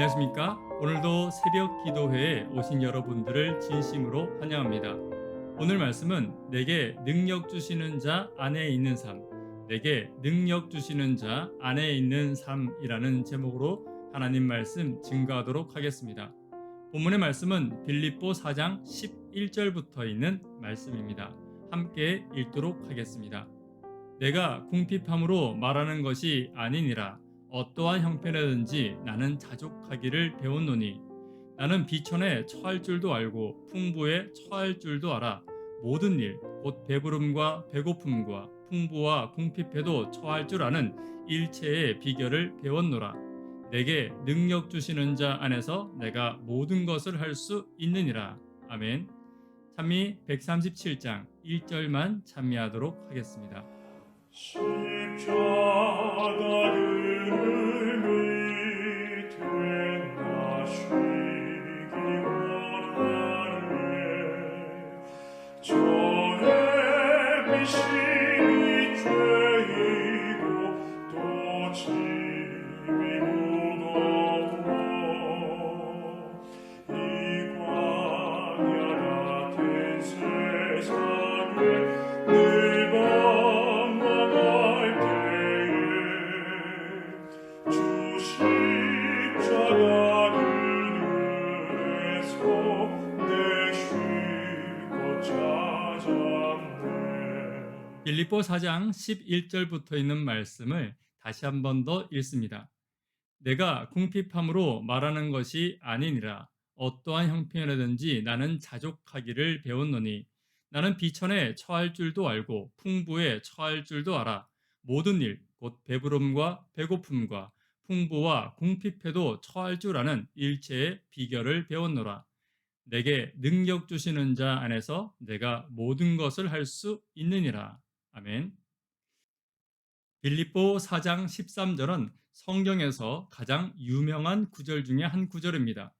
안녕하십니까? 오늘도 새벽 기도회에 오신 여러분들을 진심으로 환영합니다. 오늘 말씀은 내게 능력 주시는 자 안에 있는 삶, 내게 능력 주시는 자 안에 있는 삶이라는 제목으로 하나님 말씀 증거하도록 하겠습니다. 본문의 말씀은 빌립보 4장 11절부터 있는 말씀입니다. 함께 읽도록 하겠습니다. 내가 궁핍함으로 말하는 것이 아니니라 어떠한 형편이든지 나는 자족하기를 배웠노니 나는 비천에 처할 줄도 알고 풍부에 처할 줄도 알아 모든 일 곧 배부름과 배고픔과 풍부와 궁핍해도 처할 줄 아는 일체의 비결을 배웠노라. 내게 능력 주시는 자 안에서 내가 모든 것을 할 수 있느니라. 아멘. 찬미 137장 1절만 찬미하도록 하겠습니다. 십자가 빌립보 4장 11절부터 있는 말씀을 다시 한 번 더 읽습니다. 내가 궁핍함으로 말하는 것이 아니니라. 어떠한 형편이든지 나는 자족하기를 배웠노니. 나는 비천에 처할 줄도 알고 풍부에 처할 줄도 알아. 모든 일 곧 배부름과 배고픔과 풍부와 궁핍해도 처할 줄 아는 일체의 비결을 배웠노라. 내게 능력 주시는 자 안에서 내가 모든 것을 할 수 있느니라 아멘. 빌립보 4장 13절은 성경에서 가장 유명한 구절 중에 한 구절입니다.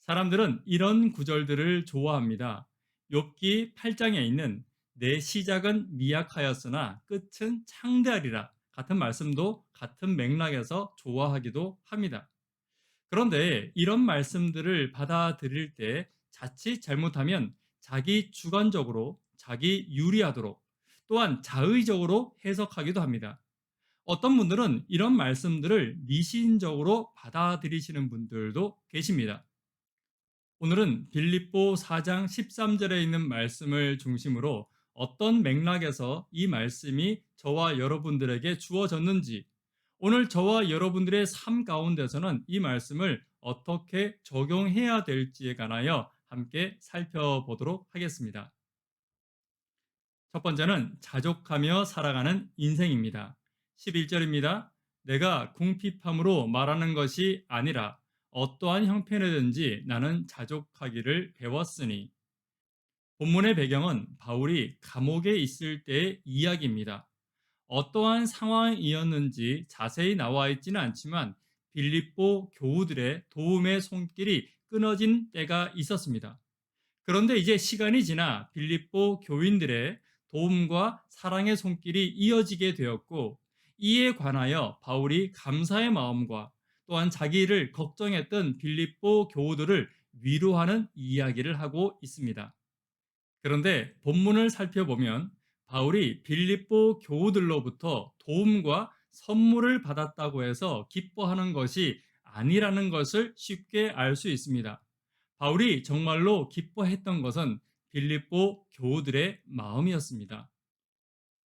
사람들은 이런 구절들을 좋아합니다. 욥기 8장에 있는 내 시작은 미약하였으나 끝은 창대하리라 같은 말씀도 같은 맥락에서 좋아하기도 합니다. 그런데 이런 말씀들을 받아들일 때 자칫 잘못하면 자기 주관적으로 자기 유리하도록 또한 자의적으로 해석하기도 합니다. 어떤 분들은 이런 말씀들을 미신적으로 받아들이시는 분들도 계십니다. 오늘은 빌립보 4장 13절에 있는 말씀을 중심으로 어떤 맥락에서 이 말씀이 저와 여러분들에게 주어졌는지 오늘 저와 여러분들의 삶 가운데서는 이 말씀을 어떻게 적용해야 될지에 관하여 함께 살펴보도록 하겠습니다. 첫 번째는 자족하며 살아가는 인생입니다. 11절입니다. 내가 궁핍함으로 말하는 것이 아니라 어떠한 형편이든지 나는 자족하기를 배웠으니 본문의 배경은 바울이 감옥에 있을 때의 이야기입니다. 어떠한 상황이었는지 자세히 나와 있지는 않지만 빌립보 교우들의 도움의 손길이 끊어진 때가 있었습니다. 그런데 이제 시간이 지나 빌립보 교인들의 도움과 사랑의 손길이 이어지게 되었고 이에 관하여 바울이 감사의 마음과 또한 자기를 걱정했던 빌립보 교우들을 위로하는 이야기를 하고 있습니다. 그런데 본문을 살펴보면 바울이 빌립보 교우들로부터 도움과 선물을 받았다고 해서 기뻐하는 것이 아니라는 것을 쉽게 알 수 있습니다. 바울이 정말로 기뻐했던 것은 빌립보 교우들의 마음이었습니다.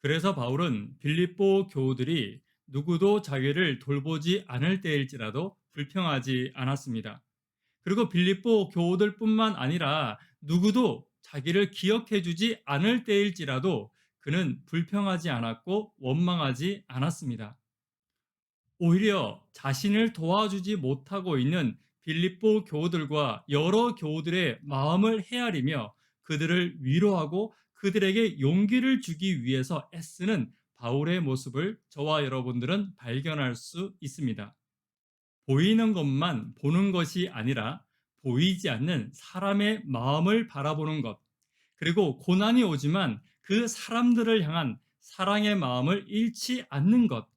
그래서 바울은 빌립보 교우들이 누구도 자기를 돌보지 않을 때일지라도 불평하지 않았습니다. 그리고 빌립보 교우들뿐만 아니라 누구도 자기를 기억해 주지 않을 때일지라도 그는 불평하지 않았고 원망하지 않았습니다. 오히려 자신을 도와주지 못하고 있는 빌립보 교우들과 여러 교우들의 마음을 헤아리며 그들을 위로하고 그들에게 용기를 주기 위해서 애쓰는 바울의 모습을 저와 여러분들은 발견할 수 있습니다. 보이는 것만 보는 것이 아니라 보이지 않는 사람의 마음을 바라보는 것, 그리고 고난이 오지만 그 사람들을 향한 사랑의 마음을 잃지 않는 것,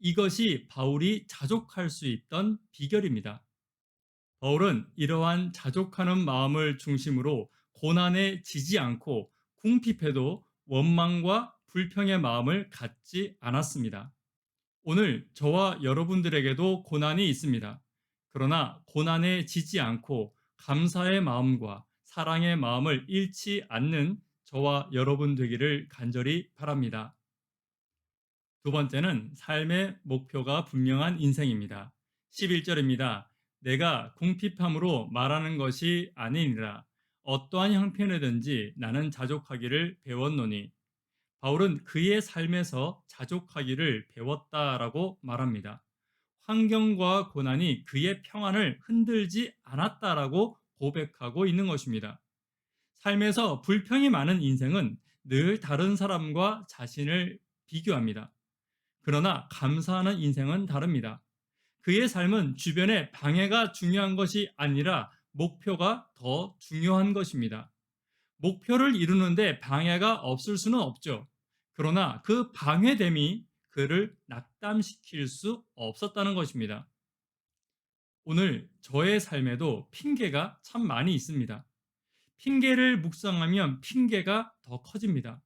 이것이 바울이 자족할 수 있던 비결입니다. 바울은 이러한 자족하는 마음을 중심으로 고난에 지지 않고 궁핍해도 원망과 불평의 마음을 갖지 않았습니다. 오늘 저와 여러분들에게도 고난이 있습니다. 그러나 고난에 지지 않고 감사의 마음과 사랑의 마음을 잃지 않는 저와 여러분 되기를 간절히 바랍니다. 두 번째는 삶의 목표가 분명한 인생입니다. 11절입니다. 내가 궁핍함으로 말하는 것이 아니니라. 어떠한 형편이든지 나는 자족하기를 배웠노니. 바울은 그의 삶에서 자족하기를 배웠다라고 말합니다. 환경과 고난이 그의 평안을 흔들지 않았다라고 고백하고 있는 것입니다. 삶에서 불평이 많은 인생은 늘 다른 사람과 자신을 비교합니다. 그러나 감사하는 인생은 다릅니다. 그의 삶은 주변의 방해가 중요한 것이 아니라 목표가 더 중요한 것입니다. 목표를 이루는데 방해가 없을 수는 없죠. 그러나 그 방해됨이 그를 낙담시킬 수 없었다는 것입니다. 오늘 저의 삶에도 핑계가 참 많이 있습니다. 핑계를 묵상하면 핑계가 더 커집니다.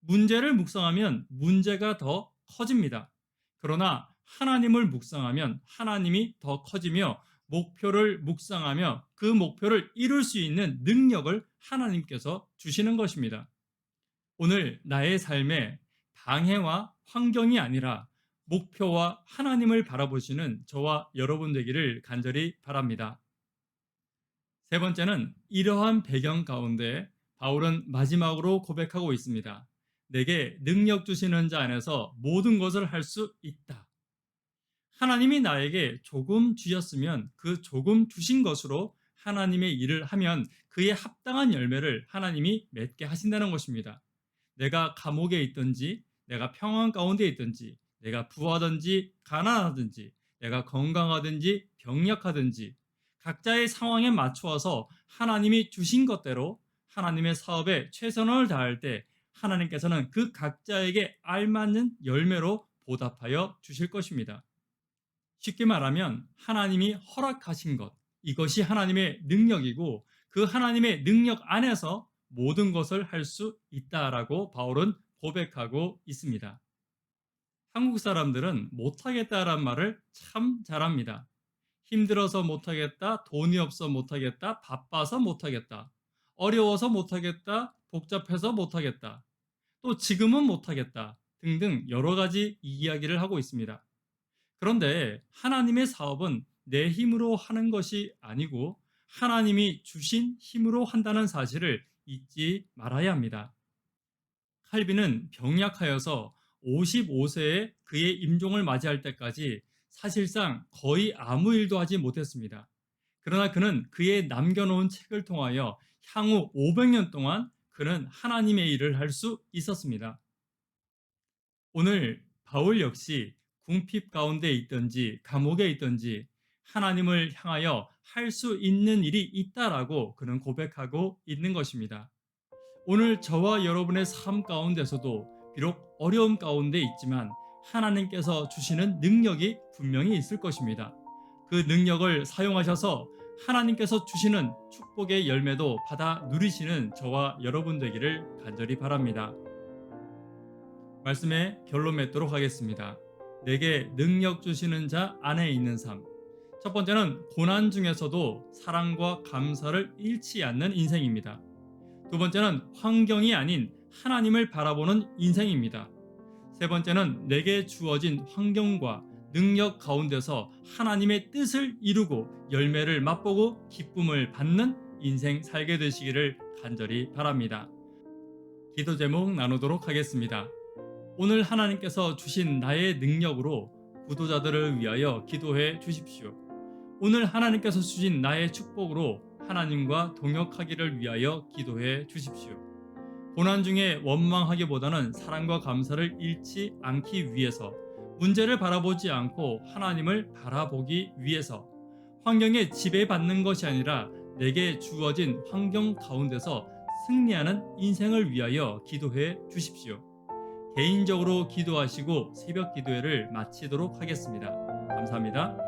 문제를 묵상하면 문제가 더 커집니다. 그러나 하나님을 묵상하면 하나님이 더 커지며 목표를 묵상하며 그 목표를 이룰 수 있는 능력을 하나님께서 주시는 것입니다. 오늘 나의 삶에 방해와 환경이 아니라 목표와 하나님을 바라보시는 저와 여러분 되기를 간절히 바랍니다. 세 번째는 이러한 배경 가운데 바울은 마지막으로 고백하고 있습니다. 내게 능력 주시는 자 안에서 모든 것을 할 수 있다. 하나님이 나에게 조금 주셨으면 그 조금 주신 것으로 하나님의 일을 하면 그에 합당한 열매를 하나님이 맺게 하신다는 것입니다. 내가 감옥에 있든지, 내가 평안 가운데 있든지, 내가 부하든지, 가난하든지, 내가 건강하든지, 병약하든지, 각자의 상황에 맞추어서 하나님이 주신 것대로 하나님의 사업에 최선을 다할 때 하나님께서는 그 각자에게 알맞는 열매로 보답하여 주실 것입니다. 쉽게 말하면 하나님이 허락하신 것, 이것이 하나님의 능력이고 그 하나님의 능력 안에서 모든 것을 할 수 있다라고 바울은 고백하고 있습니다. 한국 사람들은 못하겠다란 말을 참 잘합니다. 힘들어서 못하겠다, 돈이 없어 못하겠다, 바빠서 못하겠다, 어려워서 못하겠다, 복잡해서 못하겠다, 또 지금은 못하겠다 등등 여러 가지 이야기를 하고 있습니다. 그런데 하나님의 사업은 내 힘으로 하는 것이 아니고 하나님이 주신 힘으로 한다는 사실을 잊지 말아야 합니다. 칼빈은 병약하여서 55세에 그의 임종을 맞이할 때까지 사실상 거의 아무 일도 하지 못했습니다. 그러나 그는 그의 남겨놓은 책을 통하여 향후 500년 동안 그는 하나님의 일을 할 수 있었습니다. 오늘 바울 역시 궁핍 가운데 있든지 감옥에 있든지 하나님을 향하여 할 수 있는 일이 있다라고 그는 고백하고 있는 것입니다. 오늘 저와 여러분의 삶 가운데서도 비록 어려움 가운데 있지만 하나님께서 주시는 능력이 분명히 있을 것입니다. 그 능력을 사용하셔서 하나님께서 주시는 축복의 열매도 받아 누리시는 저와 여러분 되기를 간절히 바랍니다. 말씀에 결론 맺도록 하겠습니다. 내게 능력 주시는 자 안에 있는 삶. 첫 번째는 고난 중에서도 사랑과 감사를 잃지 않는 인생입니다. 두 번째는 환경이 아닌 하나님을 바라보는 인생입니다. 세 번째는 내게 주어진 환경과 능력 가운데서 하나님의 뜻을 이루고 열매를 맛보고 기쁨을 받는 인생 살게 되시기를 간절히 바랍니다. 기도 제목 나누도록 하겠습니다. 오늘 하나님께서 주신 나의 능력으로 구도자들을 위하여 기도해 주십시오. 오늘 하나님께서 주신 나의 축복으로 하나님과 동역하기를 위하여 기도해 주십시오. 고난 중에 원망하기보다는 사랑과 감사를 잃지 않기 위해서 문제를 바라보지 않고 하나님을 바라보기 위해서 환경에 지배받는 것이 아니라 내게 주어진 환경 가운데서 승리하는 인생을 위하여 기도해 주십시오. 개인적으로 기도하시고 새벽 기도회를 마치도록 하겠습니다. 감사합니다.